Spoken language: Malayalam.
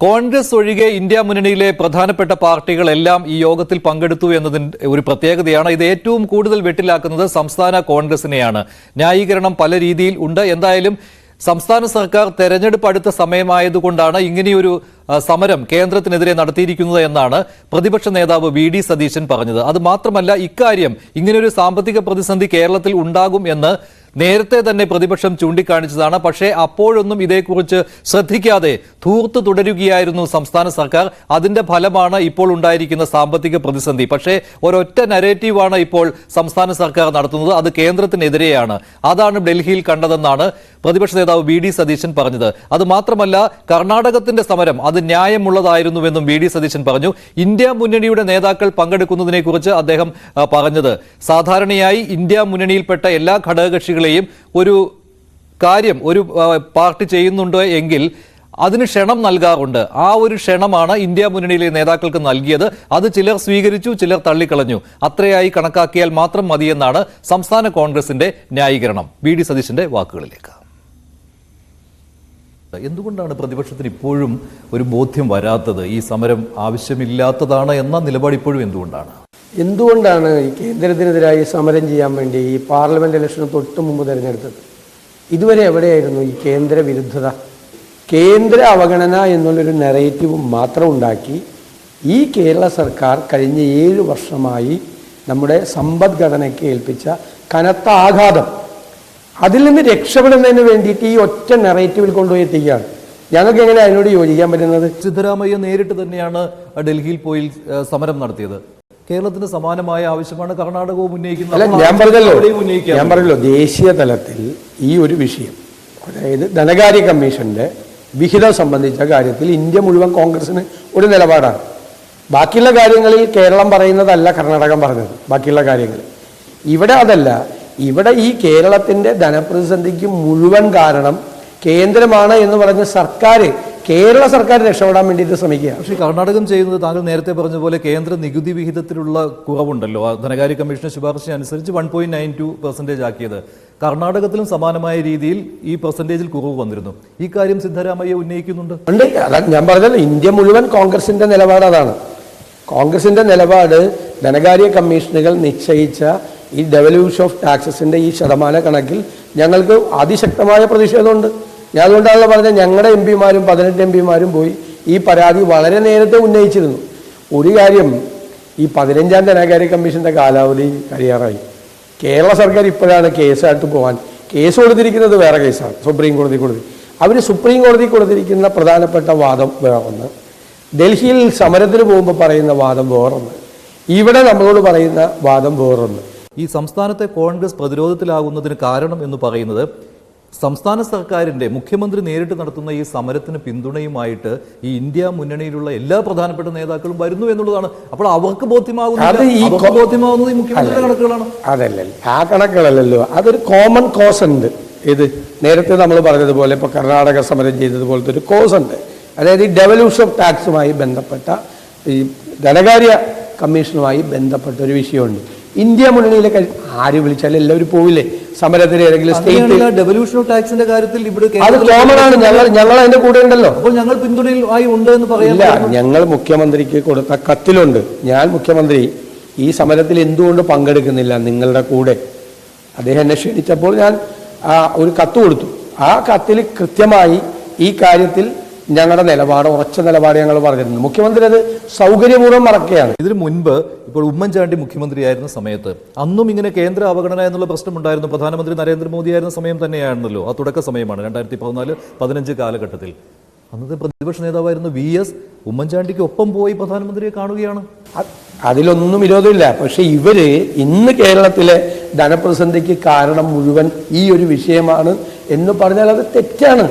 കോൺഗ്രസ് ഒഴികെ ഇന്ത്യ മുന്നണിയിലെ പ്രധാനപ്പെട്ട പാർട്ടികളെല്ലാം ഈ യോഗത്തിൽ പങ്കെടുത്തു എന്നതിന്റെ ഒരു പ്രത്യേകതയാണ്. ഇത് ഏറ്റവും കൂടുതൽ വെട്ടിലാക്കുന്നത് സംസ്ഥാന കോൺഗ്രസിനെയാണ്. ന്യായീകരണം പല രീതിയിൽ ഉണ്ട്. എന്തായാലും സംസ്ഥാന സർക്കാർ തെരഞ്ഞെടുപ്പ് അടുത്ത സമയമായതുകൊണ്ടാണ് ഇങ്ങനെയൊരു സമരം കേന്ദ്രത്തിനെതിരെ നടത്തിയിരിക്കുന്നത് എന്നാണ് പ്രതിപക്ഷ നേതാവ് വി ഡി സതീശൻ പറഞ്ഞത്. അത് മാത്രമല്ല ഇക്കാര്യം ഇങ്ങനെയൊരു സാമ്പത്തിക പ്രതിസന്ധി കേരളത്തിൽ ഉണ്ടാകും എന്ന് നേരത്തെ തന്നെ പ്രതിപക്ഷം ചൂണ്ടിക്കാണിച്ചതാണ്. പക്ഷേ അപ്പോഴൊന്നും ഇതേക്കുറിച്ച് ശ്രദ്ധിക്കാതെ ധൂർത്ത് തുടരുകയായിരുന്നു സംസ്ഥാന സർക്കാർ. അതിന്റെ ഫലമാണ് ഇപ്പോൾ ഉണ്ടായിരിക്കുന്ന സാമ്പത്തിക പ്രതിസന്ധി. പക്ഷേ ഒരൊറ്റ നരേറ്റീവാണ് ഇപ്പോൾ സംസ്ഥാന സർക്കാർ നടത്തുന്നത്. അത് കേന്ദ്രത്തിനെതിരെയാണ്. അതാണ് ഡൽഹിയിൽ കണ്ടതെന്നാണ് പ്രതിപക്ഷ നേതാവ് വി ഡി സതീശൻ പറഞ്ഞത്. അത് മാത്രമല്ല കർണാടകത്തിന്റെ സമരം അത് ന്യായമുള്ളതായിരുന്നുവെന്നും വി ഡി സതീശൻ പറഞ്ഞു. ഇന്ത്യ മുന്നണിയുടെ നേതാക്കൾ പങ്കെടുക്കുന്നതിനെക്കുറിച്ച് അദ്ദേഹം പറഞ്ഞത്. സാധാരണയായി ഇന്ത്യ മുന്നണിയിൽപ്പെട്ട എല്ലാ ഘടകകക്ഷികളെയും ഒരു കാര്യം ഒരു പാർട്ടി ചെയ്യുന്നുണ്ടോ എങ്കിൽ അതിന് ക്ഷണം നൽകാറുണ്ട്. ആ ഒരു ക്ഷണമാണ് ഇന്ത്യ മുന്നണിയിലെ നേതാക്കൾക്ക് നൽകിയത്. അത് ചിലർ സ്വീകരിച്ചു ചിലർ തള്ളിക്കളഞ്ഞു. അത്രയായി കണക്കാക്കിയാൽ മാത്രം മതിയെന്നാണ് സംസ്ഥാന കോൺഗ്രസിന്റെ ന്യായീകരണം. വി ഡി സതീശന്റെ വാക്കുകളിലേക്ക്. എന്തുകൊണ്ടാണ് പ്രതിപക്ഷത്തിന് ഇപ്പോഴും ഒരു ബോധ്യം വരാത്തത്? ഈ സമരം ആവശ്യമില്ലാത്തതാണ് എന്ന നിലപാട് ഇപ്പോഴും എന്തുകൊണ്ടാണ്? എന്തുകൊണ്ടാണ് ഈ കേന്ദ്രത്തിനെതിരായി സമരം ചെയ്യാൻ വേണ്ടി ഈ പാർലമെന്റ് ഇലക്ഷന് തൊട്ട് മുമ്പ് തിരഞ്ഞെടുത്തത്? ഇതുവരെ എവിടെയായിരുന്നു ഈ കേന്ദ്ര വിരുദ്ധത? കേന്ദ്ര അവഗണന എന്നുള്ളൊരു നെറേറ്റീവ് മാത്രം ഉണ്ടാക്കി ഈ കേരള സർക്കാർ കഴിഞ്ഞ ഏഴ് വർഷമായി നമ്മുടെ സമ്പദ്ഘടനയ്ക്ക് ഏൽപ്പിച്ച കനത്ത ആഘാതം. അതിൽ നിന്ന് രക്ഷപ്പെടുന്നതിന് വേണ്ടിയിട്ട് ഈ ഒറ്റ നെറേറ്റീവിൽ കൊണ്ടുപോയി എത്തിക്കുകയാണ്. ഞങ്ങൾക്ക് എങ്ങനെ അതിനോട് യോജിക്കാൻ പറ്റുന്നത്? സിദ്ധരാമയ്യ നേരിട്ട് തന്നെയാണ് ഡൽഹിയിൽ പോയി സമരം നടത്തിയത്. കേരളത്തിന് സമാനമായ ആവശ്യമാണ് കർണാടകവും ഉന്നയിക്കുന്നത്. അല്ല ഞാൻ പറഞ്ഞല്ലോ. ഞാൻ പറഞ്ഞല്ലോ ദേശീയ തലത്തിൽ ഈ ഒരു വിഷയം അതായത് ധനകാര്യ കമ്മീഷന്റെ വിഹിതം സംബന്ധിച്ച കാര്യത്തിൽ ഇന്ത്യ മുഴുവൻ കോൺഗ്രസിന് ഒരു നിലപാടാണ്. ബാക്കിയുള്ള കാര്യങ്ങളിൽ കേരളം പറയുന്നതല്ല കർണാടകം പറഞ്ഞത് ബാക്കിയുള്ള കാര്യങ്ങൾ. ഇവിടെ അതല്ല ഇവിടെ ഈ കേരളത്തിന്റെ ധനപ്രതിസന്ധിക്ക് മുഴുവൻ കാരണം കേന്ദ്രമാണ് എന്ന് പറഞ്ഞ സർക്കാർ കേരള സർക്കാർ രക്ഷപ്പെടാൻ വേണ്ടിയിട്ട് ശ്രമിക്കുക. പക്ഷേ കർണാടകം ചെയ്യുന്നത് താങ്കൾ നേരത്തെ പറഞ്ഞ പോലെ കേന്ദ്ര നികുതി വിഹിതത്തിലുള്ള കുറവുണ്ടല്ലോ. ധനകാര്യ കമ്മീഷന്റെ ശുപാർശ അനുസരിച്ച് one point nine two percentage ആക്കിയത്. കർണാടകത്തിലും സമാനമായ രീതിയിൽ ഈ പെർസെന്റേജിൽ കുറവ് വന്നിരുന്നു. ഈ കാര്യം സിദ്ധരാമയ്യ ഉന്നയിക്കുന്നുണ്ട്? ഉണ്ട്. അതാ ഞാൻ പറഞ്ഞല്ലോ ഇന്ത്യ മുഴുവൻ കോൺഗ്രസിന്റെ നിലപാട് അതാണ്. കോൺഗ്രസിന്റെ നിലപാട് ധനകാര്യ കമ്മീഷനുകൾ നിശ്ചയിച്ച ഈ ഡെവല്യൂഷൻ ഓഫ് ടാക്സസിന്റെ ഈ ശതമാന കണക്കിൽ ഞങ്ങൾക്ക് അതിശക്തമായ പ്രതിഷേധമുണ്ട്. ഞാൻ അതുകൊണ്ടാണല്ലോ പറഞ്ഞത് ഞങ്ങളുടെ എം പിമാരും പതിനെട്ട് എം പിമാരും പോയി ഈ പരാതി വളരെ നേരത്തെ ഉന്നയിച്ചിരുന്നു. ഒരു കാര്യം ഈ പതിനഞ്ചാം ധനകാര്യ കമ്മീഷന്റെ കാലാവധി കഴിയാറായി. കേരള സർക്കാർ ഇപ്പോഴാണ് കേസായിട്ട് പോകാൻ കേസ് കൊടുത്തിരിക്കുന്നത് വേറെ കേസാണ് സുപ്രീം കോടതി കൊടുത്തി. അവർ സുപ്രീം കോടതി കൊടുത്തിരിക്കുന്ന പ്രധാനപ്പെട്ട വാദം വേറൊന്ന്. ഡൽഹിയിൽ സമരത്തിന് പോകുമ്പോൾ പറയുന്ന വാദം വേറൊന്ന്. ഇവിടെ നമ്മളോട് പറയുന്ന വാദം വേറൊന്ന്. ഈ സംസ്ഥാനത്തെ കോൺഗ്രസ് പ്രതിരോധത്തിലാകുന്നതിന് കാരണം എന്ന് പറയുന്നത് സംസ്ഥാന സർക്കാരിന്റെ മുഖ്യമന്ത്രി നേരിട്ട് നടത്തുന്ന ഈ സമരത്തിന് പിന്തുണയുമായിട്ട് ഈ ഇന്ത്യ മുന്നണിയിലുള്ള എല്ലാ പ്രധാനപ്പെട്ട നേതാക്കളും വരുന്നു എന്നുള്ളതാണ്. അപ്പോൾ അവർക്ക് ബോധ്യമാകുന്നത് ബോധ്യമാകുന്നത് ഈ മുഖ്യമന്ത്രിയുടെ കണക്കുകളാണ്. അതല്ലല്ലോ. ആ കണക്കുകളല്ലല്ലോ. അതൊരു കോമൺ കോസ് ഉണ്ട്. ഇത് നേരത്തെ നമ്മൾ പറഞ്ഞതുപോലെ ഇപ്പോൾ കർണാടക സമരം ചെയ്തതുപോലത്തെ ഒരു കോസ് ഉണ്ട്. അതായത് ഈ ഡെവല്യൂഷൻ ഓഫ് ടാക്സുമായി ബന്ധപ്പെട്ട ഈ ധനകാര്യ കമ്മീഷനുമായി ബന്ധപ്പെട്ട ഒരു വിഷയമുണ്ട്. ഇന്ത്യ മുന്നണിയിലെ ആര് വിളിച്ചാലും എല്ലാവരും പോവില്ലേ? സമരത്തിന് ഏതെങ്കിലും സ്റ്റേറ്റ് ഡെവല്യൂഷൻ ടാക്സിന്റെ കാര്യത്തിൽ ഇവിടെ അത് കോമൺ ആണ്. ഞങ്ങൾ ഞങ്ങൾ അതിന്റെ കൂടെ ഉണ്ടല്ലോ. അപ്പോൾ ഞങ്ങൾ പിന്തുണയിൽ ആയി ഉണ്ട് എന്ന് പറയില്ല ഞങ്ങൾ മുഖ്യമന്ത്രിക്ക് കൊടുത്ത കത്തിലുണ്ട്. ഞാൻ മുഖ്യമന്ത്രി ഈ സമരത്തിൽ എന്തുകൊണ്ട് പങ്കെടുക്കുന്നില്ല നിങ്ങളുടെ കൂടെ? അദ്ദേഹം എന്നെ ക്ഷണിച്ചപ്പോൾ ഞാൻ ഒരു കത്ത് കൊടുത്തു. ആ കത്തിൽ കൃത്യമായി ഈ കാര്യത്തിൽ ഞങ്ങളുടെ നിലപാട് ഉറച്ച നിലപാട് ഞങ്ങൾ പറഞ്ഞിരുന്നു മുഖ്യമന്ത്രി അത് സൗകര്യപൂർവം മറക്കുകയാണ്. ഇതിനു മുൻപ് ഇപ്പോൾ ഉമ്മൻചാണ്ടി മുഖ്യമന്ത്രിയായിരുന്ന സമയത്ത് അന്നും ഇങ്ങനെ കേന്ദ്ര അവഗണന എന്നുള്ള പ്രശ്നമുണ്ടായിരുന്നു. പ്രധാനമന്ത്രി നരേന്ദ്രമോദി ആയിരുന്ന സമയം തന്നെയാണല്ലോ ആ തുടക്ക സമയമാണ് രണ്ടായിരത്തി പതിനാല് പതിനഞ്ച് കാലഘട്ടത്തിൽ. അന്നത്തെ പ്രതിപക്ഷ നേതാവായിരുന്ന വി എസ് ഉമ്മൻചാണ്ടിക്ക് ഒപ്പം പോയി പ്രധാനമന്ത്രിയെ കാണുകയാണ്. അതിലൊന്നും വിരോധമില്ല. പക്ഷെ ഇവർ ഇന്ന് കേരളത്തിലെ ധനപ്രതിസന്ധിക്ക് കാരണം മുഴുവൻ ഈ ഒരു വിഷയമാണ് എന്ന് പറഞ്ഞാൽ അത് തെറ്റാണ്.